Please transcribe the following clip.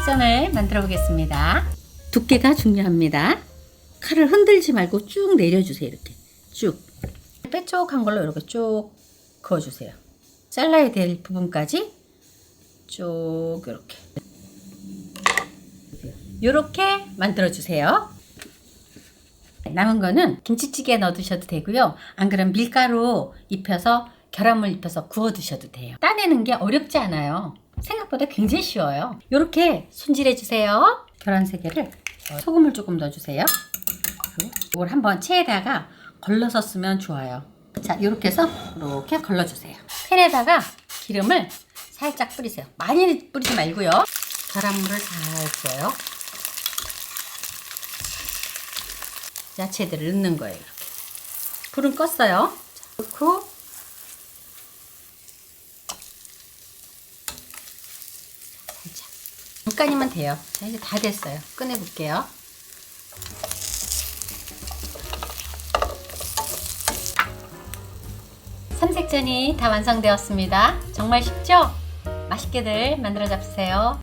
삼색전을 만들어 보겠습니다. 두께가 중요합니다. 칼을 흔들지 말고 쭉 내려주세요. 이렇게 쭉. 빼쪽한 걸로 이렇게 쭉 그어주세요. 잘라야 될 부분까지 쭉 이렇게. 이렇게 만들어 주세요. 남은 거는 김치찌개에 넣어 두셔도 되고요. 안 그러면 밀가루 입혀서 계란물 입혀서 구워 두셔도 돼요. 따내는 게 어렵지 않아요. 생각보다 굉장히 쉬워요. 이렇게 손질해 주세요. 계란 세 개를 소금을 조금 넣어 주세요. 이걸 한번 체에다가 걸러서 쓰면 좋아요. 자, 이렇게 해서 이렇게 걸러 주세요. 팬에다가 기름을 살짝 뿌리세요. 많이 뿌리지 말고요. 계란물을 잘 줘요. 야채들을 넣는 거예요. 이렇게. 불은 껐어요. 자, 넣고 살짝 잠깐이면 돼요. 자, 이제 다 됐어요. 꺼내 볼게요. 삼색전이 다 완성되었습니다. 정말 쉽죠? 맛있게들 만들어 잡수세요.